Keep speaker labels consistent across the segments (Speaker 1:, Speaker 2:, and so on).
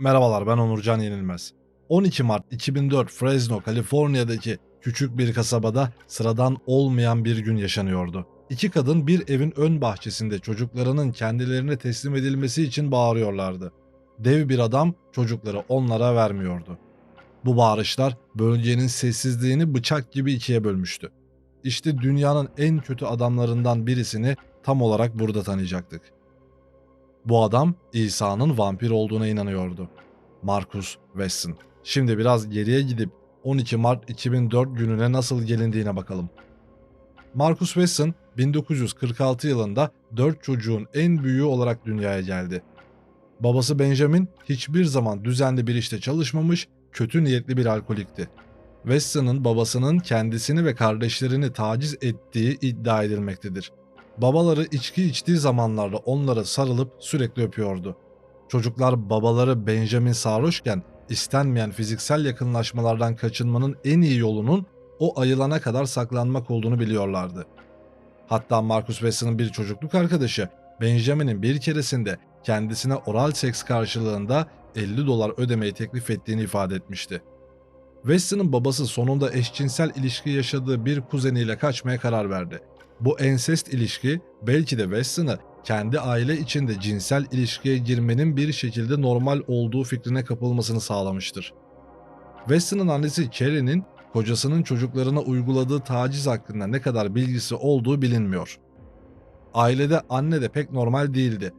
Speaker 1: Merhabalar ben Onurcan Yenilmez. 12 Mart 2004 Fresno, Kaliforniya'daki küçük bir kasabada sıradan olmayan bir gün yaşanıyordu. İki kadın bir evin ön bahçesinde çocuklarının kendilerine teslim edilmesi için bağırıyorlardı. Dev bir adam çocukları onlara vermiyordu. Bu bağırışlar bölgenin sessizliğini bıçak gibi ikiye bölmüştü. İşte dünyanın en kötü adamlarından birisini tam olarak burada tanıyacaktık. Bu adam İsa'nın vampir olduğuna inanıyordu. Marcus Wesson. Şimdi biraz geriye gidip 12 Mart 2004 gününe nasıl gelindiğine bakalım. Marcus Wesson 1946 yılında 4 çocuğun en büyüğü olarak dünyaya geldi. Babası Benjamin hiçbir zaman düzenli bir işte çalışmamış, kötü niyetli bir alkolikti. Wesson'ın babasının kendisini ve kardeşlerini taciz ettiği iddia edilmektedir. Babaları içki içtiği zamanlarda onlara sarılıp sürekli öpüyordu. Çocuklar babaları Benjamin sarhoşken istenmeyen fiziksel yakınlaşmalardan kaçınmanın en iyi yolunun o ayılana kadar saklanmak olduğunu biliyorlardı. Hatta Marcus Wesson'ın bir çocukluk arkadaşı Benjamin'in bir keresinde kendisine oral seks karşılığında 50 dolar ödemeyi teklif ettiğini ifade etmişti. Weston'ın babası sonunda eşcinsel ilişki yaşadığı bir kuzeniyle kaçmaya karar verdi. Bu ensest ilişki belki de Weston'ı kendi aile içinde cinsel ilişkiye girmenin bir şekilde normal olduğu fikrine kapılmasını sağlamıştır. Weston'ın annesi Cherry'nin kocasının çocuklarına uyguladığı taciz hakkında ne kadar bilgisi olduğu bilinmiyor. Ailede anne de pek normal değildi.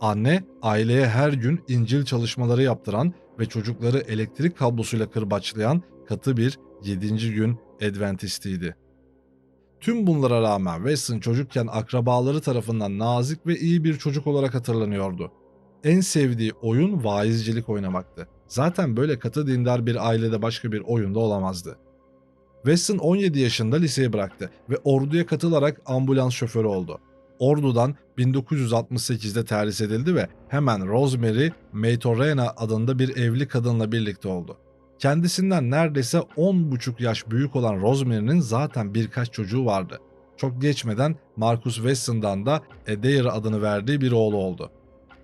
Speaker 1: Anne, aileye her gün İncil çalışmaları yaptıran ve çocukları elektrik kablosuyla kırbaçlayan katı bir 7. gün Adventistiydi. Tüm bunlara rağmen Weston çocukken akrabaları tarafından nazik ve iyi bir çocuk olarak hatırlanıyordu. En sevdiği oyun vaizcilik oynamaktı. Zaten böyle katı dindar bir ailede başka bir oyunda olamazdı. Weston 17 yaşında liseyi bıraktı ve orduya katılarak ambulans şoförü oldu. Ordudan 1968'de terhis edildi ve hemen Rosemary Maytorena adında bir evli kadınla birlikte oldu. Kendisinden neredeyse 10,5 yaş büyük olan Rosemary'nin zaten birkaç çocuğu vardı. Çok geçmeden Marcus Weston'dan da Adair adını verdiği bir oğlu oldu.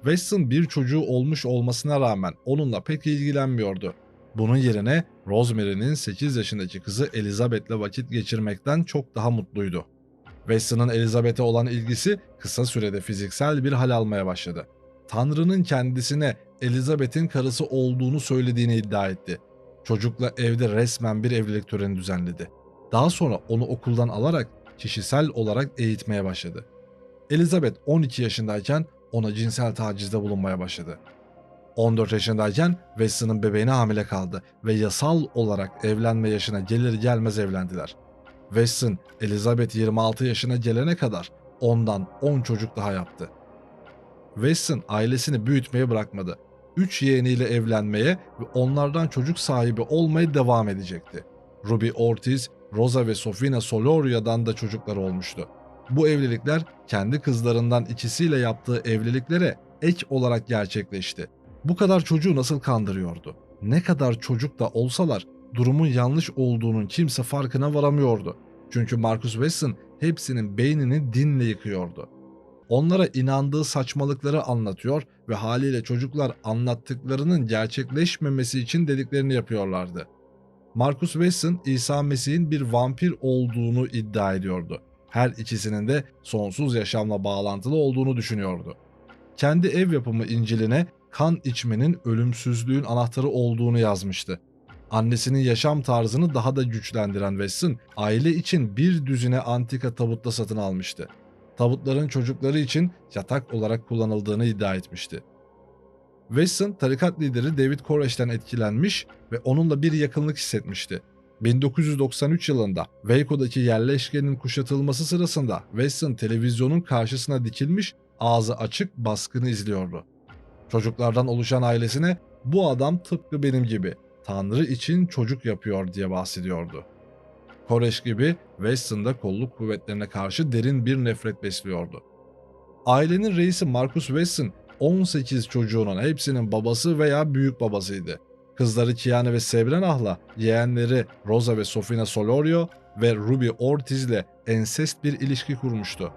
Speaker 1: Weston bir çocuğu olmuş olmasına rağmen onunla pek ilgilenmiyordu. Bunun yerine Rosemary'nin 8 yaşındaki kızı Elizabeth'le vakit geçirmekten çok daha mutluydu. Weston'ın Elizabeth'e olan ilgisi kısa sürede fiziksel bir hal almaya başladı. Tanrı'nın kendisine Elizabeth'in karısı olduğunu söylediğini iddia etti. Çocukla evde resmen bir evlilik töreni düzenledi. Daha sonra onu okuldan alarak kişisel olarak eğitmeye başladı. Elizabeth 12 yaşındayken ona cinsel tacizde bulunmaya başladı. 14 yaşındayken Weston'ın bebeğine hamile kaldı ve yasal olarak evlenme yaşına gelir gelmez evlendiler. Weston, Elizabeth 26 yaşına gelene kadar ondan 10 çocuk daha yaptı. Weston ailesini büyütmeye bırakmadı. 3 yeğeniyle evlenmeye ve onlardan çocuk sahibi olmaya devam edecekti. Ruby Ortiz, Rosa ve Sofina Soloria'dan da çocukları olmuştu. Bu evlilikler kendi kızlarından ikisiyle yaptığı evliliklere ek olarak gerçekleşti. Bu kadar çocuğu nasıl kandırıyordu? Ne kadar çocuk da olsalar durumun yanlış olduğunun kimse farkına varamıyordu. Çünkü Marcus Weston hepsinin beynini dinle yıkıyordu. Onlara inandığı saçmalıkları anlatıyor ve haliyle çocuklar anlattıklarının gerçekleşmemesi için dediklerini yapıyorlardı. Marcus Weston İsa Mesih'in bir vampir olduğunu iddia ediyordu. Her ikisinin de sonsuz yaşamla bağlantılı olduğunu düşünüyordu. Kendi ev yapımı İncil'ine kan içmenin ölümsüzlüğün anahtarı olduğunu yazmıştı. Annesinin yaşam tarzını daha da güçlendiren Weston, aile için bir düzine antika tabutla satın almıştı. Tabutların çocukları için yatak olarak kullanıldığını iddia etmişti. Weston, tarikat lideri David Koreş'ten etkilenmiş ve onunla bir yakınlık hissetmişti. 1993 yılında Waco'daki yerleşkenin kuşatılması sırasında Weston televizyonun karşısına dikilmiş, ağzı açık baskını izliyordu. Çocuklardan oluşan ailesine bu adam tıpkı benim gibi Tanrı için çocuk yapıyor diye bahsediyordu. Koreş gibi Weston da kolluk kuvvetlerine karşı derin bir nefret besliyordu. Ailenin reisi Marcus Weston 18 çocuğunun hepsinin babası veya büyük babasıydı. Kızları Kiane ve Sebrenah'la yeğenleri Rosa ve Sofina Solorio ve Ruby Ortiz ile ensest bir ilişki kurmuştu.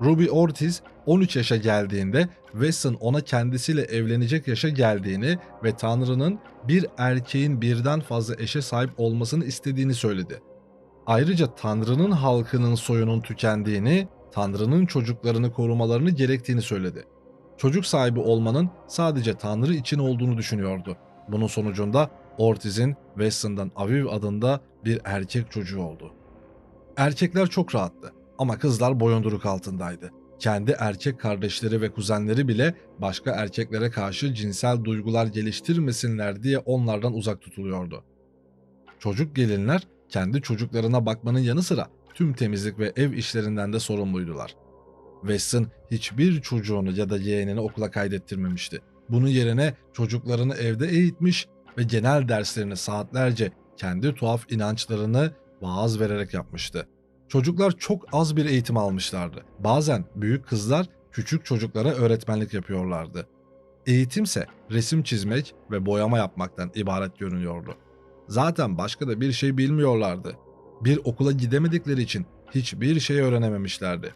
Speaker 1: Ruby Ortiz 13 yaşa geldiğinde Wesson ona kendisiyle evlenecek yaşa geldiğini ve Tanrı'nın bir erkeğin birden fazla eşe sahip olmasını istediğini söyledi. Ayrıca Tanrı'nın halkının soyunun tükendiğini, Tanrı'nın çocuklarını korumalarını gerektiğini söyledi. Çocuk sahibi olmanın sadece Tanrı için olduğunu düşünüyordu. Bunun sonucunda Ortiz'in Wesson'dan Aviv adında bir erkek çocuğu oldu. Erkekler çok rahattı ama kızlar boyunduruk altındaydı. Kendi erkek kardeşleri ve kuzenleri bile başka erkeklere karşı cinsel duygular geliştirmesinler diye onlardan uzak tutuluyordu. Çocuk gelinler kendi çocuklarına bakmanın yanı sıra tüm temizlik ve ev işlerinden de sorumluydular. Weston hiçbir çocuğunu ya da yeğenini okula kaydettirmemişti. Bunun yerine çocuklarını evde eğitmiş ve genel derslerini saatlerce kendi tuhaf inançlarını vaaz vererek yapmıştı. Çocuklar çok az bir eğitim almışlardı. Bazen büyük kızlar küçük çocuklara öğretmenlik yapıyorlardı. Eğitimse resim çizmek ve boyama yapmaktan ibaret görünüyordu. Zaten başka da bir şey bilmiyorlardı. Bir okula gidemedikleri için hiçbir şey öğrenememişlerdi.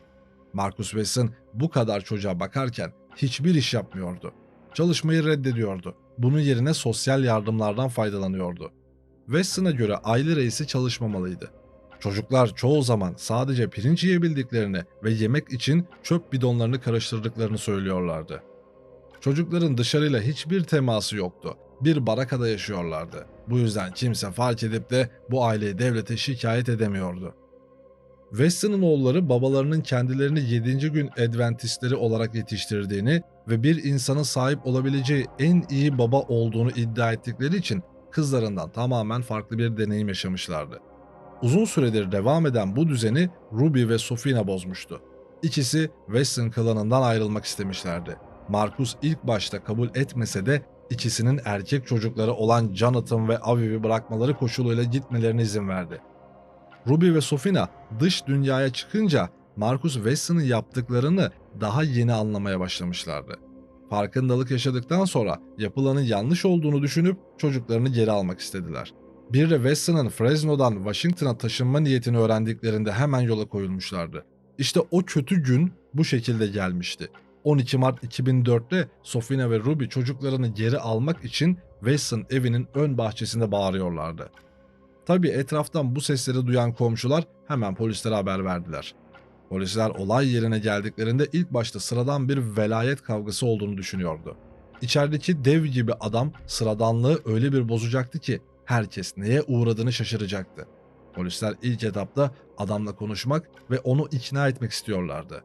Speaker 1: Marcus Wesson bu kadar çocuğa bakarken hiçbir iş yapmıyordu. Çalışmayı reddediyordu. Bunun yerine sosyal yardımlardan faydalanıyordu. Wesson'a göre aile reisi çalışmamalıydı. Çocuklar çoğu zaman sadece pirinç yiyebildiklerini ve yemek için çöp bidonlarını karıştırdıklarını söylüyorlardı. Çocukların dışarıyla hiçbir teması yoktu. Bir barakada yaşıyorlardı. Bu yüzden kimse fark edip de bu aileyi devlete şikayet edemiyordu. Weston'ın oğulları babalarının kendilerini 7. gün Adventistleri olarak yetiştirdiğini ve bir insanın sahip olabileceği en iyi baba olduğunu iddia ettikleri için kızlarından tamamen farklı bir deneyim yaşamışlardı. Uzun süredir devam eden bu düzeni Ruby ve Sofina bozmuştu. İkisi Weston klanından ayrılmak istemişlerdi. Marcus ilk başta kabul etmese de ikisinin erkek çocukları olan Jonathan ve Aviv'i bırakmaları koşuluyla gitmelerine izin verdi. Ruby ve Sofina dış dünyaya çıkınca Marcus Weston'ın yaptıklarını daha yeni anlamaya başlamışlardı. Farkındalık yaşadıktan sonra yapılanın yanlış olduğunu düşünüp çocuklarını geri almak istediler. Bir de Weston'ın Fresno'dan Washington'a taşınma niyetini öğrendiklerinde hemen yola koyulmuşlardı. İşte o kötü gün bu şekilde gelmişti. 12 Mart 2004'te Sofina ve Ruby çocuklarını geri almak için Weston evinin ön bahçesinde bağırıyorlardı. Tabii etraftan bu sesleri duyan komşular hemen polislere haber verdiler. Polisler olay yerine geldiklerinde ilk başta sıradan bir velayet kavgası olduğunu düşünüyordu. İçerideki dev gibi adam sıradanlığı öyle bir bozacaktı ki herkes neye uğradığını şaşıracaktı. Polisler ilk etapta adamla konuşmak ve onu ikna etmek istiyorlardı.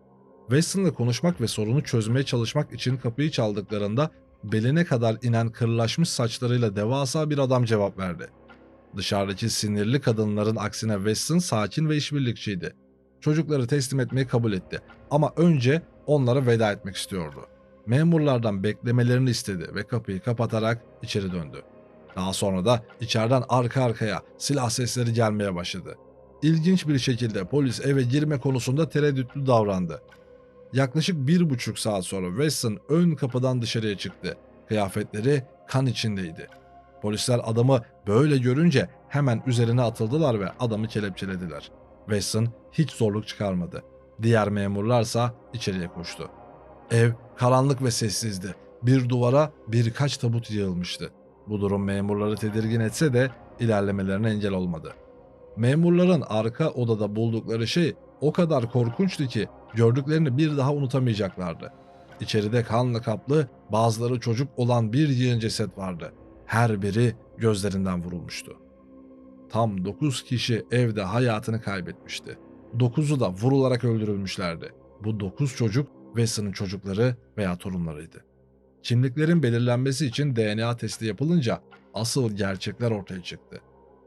Speaker 1: Weston'la konuşmak ve sorunu çözmeye çalışmak için kapıyı çaldıklarında beline kadar inen kırlaşmış saçlarıyla devasa bir adam cevap verdi. Dışarıdaki sinirli kadınların aksine Weston sakin ve işbirlikçiydi. Çocukları teslim etmeyi kabul etti ama önce onlara veda etmek istiyordu. Memurlardan beklemelerini istedi ve kapıyı kapatarak içeri döndü. Daha sonra da içeriden arka arkaya silah sesleri gelmeye başladı. İlginç bir şekilde polis eve girme konusunda tereddütlü davrandı. Yaklaşık bir buçuk saat sonra Weston ön kapıdan dışarıya çıktı. Kıyafetleri kan içindeydi. Polisler adamı böyle görünce hemen üzerine atıldılar ve adamı kelepçelediler. Weston hiç zorluk çıkarmadı. Diğer memurlarsa içeriye koştu. Ev karanlık ve sessizdi. Bir duvara birkaç tabut yığılmıştı. Bu durum memurları tedirgin etse de ilerlemelerine engel olmadı. Memurların arka odada buldukları şey o kadar korkunçtu ki gördüklerini bir daha unutamayacaklardı. İçeride kanla kaplı, bazıları çocuk olan bir yığın ceset vardı. Her biri gözlerinden vurulmuştu. Tam 9 kişi evde hayatını kaybetmişti. 9'u da vurularak öldürülmüşlerdi. Bu 9 çocuk Weston'ın çocukları veya torunlarıydı. Kimliklerin belirlenmesi için DNA testi yapılınca asıl gerçekler ortaya çıktı.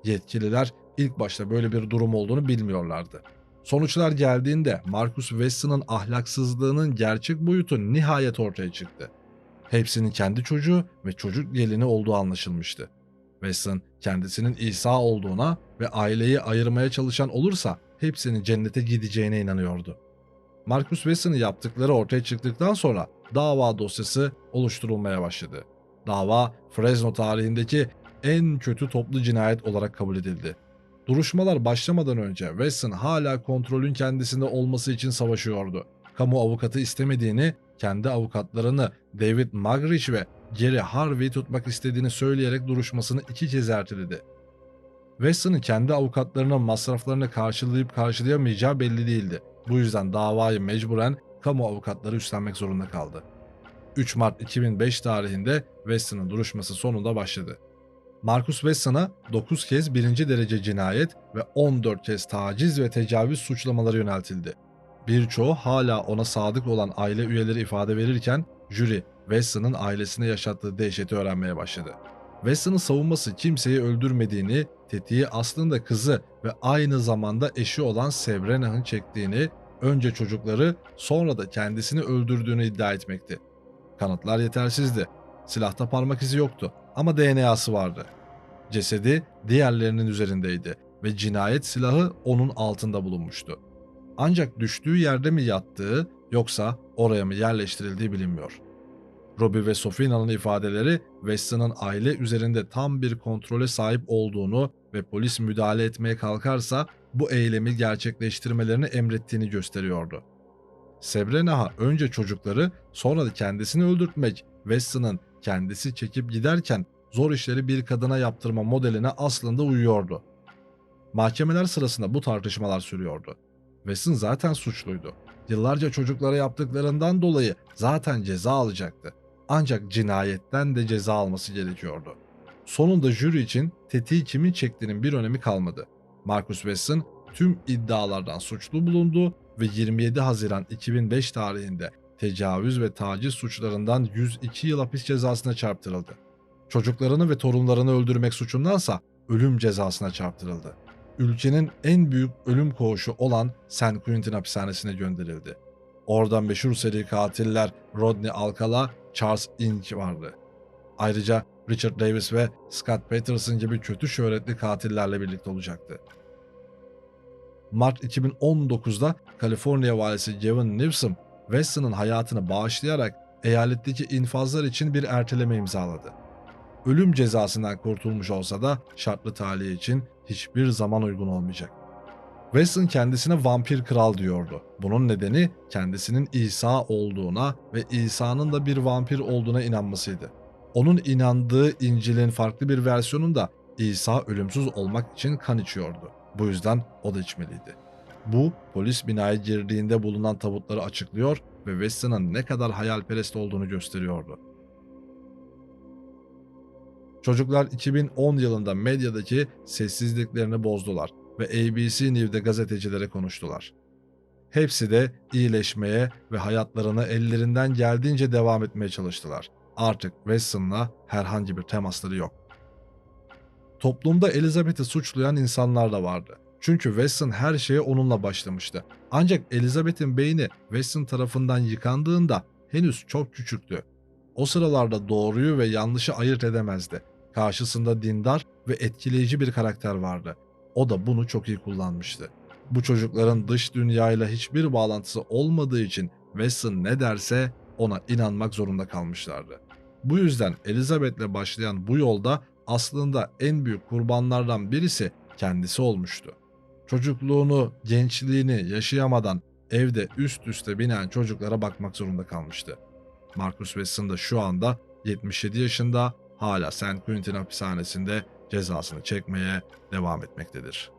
Speaker 1: Yetkililer ilk başta böyle bir durum olduğunu bilmiyorlardı. Sonuçlar geldiğinde Marcus Weston'ın ahlaksızlığının gerçek boyutu nihayet ortaya çıktı. Hepsinin kendi çocuğu ve çocuk gelini olduğu anlaşılmıştı. Weston kendisinin İsa olduğuna ve aileyi ayırmaya çalışan olursa hepsinin cennete gideceğine inanıyordu. Marcus Weston'ın yaptıkları ortaya çıktıktan sonra dava dosyası oluşturulmaya başladı. Dava Fresno tarihindeki en kötü toplu cinayet olarak kabul edildi. Duruşmalar başlamadan önce Weston hala kontrolün kendisinde olması için savaşıyordu. kamu avukatı istemediğini, kendi avukatlarını David Magrish ve Gary Harvey tutmak istediğini söyleyerek duruşmasını iki kez erteledi. Weston'ın kendi avukatlarının masraflarını karşılayıp karşılayamayacağı belli değildi. Bu yüzden davayı mecburen kamu avukatları üstlenmek zorunda kaldı. 3 Mart 2005 tarihinde Weston'ın duruşması sonunda başladı. Marcus Weston'a 9 kez birinci derece cinayet ve 14 kez taciz ve tecavüz suçlamaları yöneltildi. Birçoğu hala ona sadık olan aile üyeleri ifade verirken jüri Weston'ın ailesine yaşattığı dehşeti öğrenmeye başladı. Weston'ın savunması kimseyi öldürmediğini, tetiği aslında kızı ve aynı zamanda eşi olan Sebrena'nın çektiğini, önce çocukları sonra da kendisini öldürdüğünü iddia etmekti. Kanıtlar yetersizdi. Silahta parmak izi yoktu ama DNA'sı vardı. Cesedi diğerlerinin üzerindeydi ve cinayet silahı onun altında bulunmuştu. Ancak düştüğü yerde mi yattığı yoksa oraya mı yerleştirildiği bilinmiyor. Robbie ve Sofina'nın ifadeleri Weston'ın aile üzerinde tam bir kontrole sahip olduğunu ve polis müdahale etmeye kalkarsa bu eylemi gerçekleştirmelerini emrettiğini gösteriyordu. Sebrenaha önce çocukları sonra da kendisini öldürtmek, Weston'ın kendisi çekip giderken zor işleri bir kadına yaptırma modeline aslında uyuyordu. Mahkemeler sırasında bu tartışmalar sürüyordu. Weston zaten suçluydu. Yıllarca çocuklara yaptıklarından dolayı zaten ceza alacaktı. Ancak cinayetten de ceza alması gerekiyordu. Sonunda jüri için tetiği kimin çektiğinin bir önemi kalmadı. Marcus Weston tüm iddialardan suçlu bulundu ve 27 Haziran 2005 tarihinde tecavüz ve taciz suçlarından 102 yıl hapis cezasına çarptırıldı. Çocuklarını ve torunlarını öldürmek suçundansa ölüm cezasına çarptırıldı. Ülkenin en büyük ölüm koğuşu olan San Quentin hapishanesine gönderildi. Orada meşhur seri katiller Rodney Alcala, Charles Inch vardı. Ayrıca Richard Davis ve Scott Patterson gibi kötü şöhretli katillerle birlikte olacaktı. Mart 2019'da Kaliforniya valisi Gavin Newsom, Weston'ın hayatını bağışlayarak eyaletteki infazlar için bir erteleme imzaladı. Ölüm cezasından kurtulmuş olsa da şartlı tahliye için hiçbir zaman uygun olmayacak. Weston kendisine vampir kral diyordu. Bunun nedeni kendisinin İsa olduğuna ve İsa'nın da bir vampir olduğuna inanmasıydı. Onun inandığı İncil'in farklı bir versiyonunda İsa ölümsüz olmak için kan içiyordu. Bu yüzden o da içmeliydi. Bu polis binaya girdiğinde bulunan tabutları açıklıyor ve Weston'ın ne kadar hayalperest olduğunu gösteriyordu. Çocuklar 2010 yılında medyadaki sessizliklerini bozdular ve ABC New'de gazetecilere konuştular. Hepsi de iyileşmeye ve hayatlarını ellerinden geldiğince devam etmeye çalıştılar. Artık Weston'la herhangi bir temasları yok. Toplumda Elizabeth'i suçlayan insanlar da vardı. Çünkü Weston her şeye onunla başlamıştı. Ancak Elizabeth'in beyni Weston tarafından yıkandığında henüz çok küçüktü. O sıralarda doğruyu ve yanlışı ayırt edemezdi. Karşısında dindar ve etkileyici bir karakter vardı. O da bunu çok iyi kullanmıştı. Bu çocukların dış dünyayla hiçbir bağlantısı olmadığı için Weston ne derse ona inanmak zorunda kalmışlardı. Bu yüzden Elizabeth'le başlayan bu yolda aslında en büyük kurbanlardan birisi kendisi olmuştu. Çocukluğunu, gençliğini yaşayamadan evde üst üste binen çocuklara bakmak zorunda kalmıştı. Marcus Weston da şu anda 77 yaşında hala St. Quentin hapishanesinde cezasını çekmeye devam etmektedir.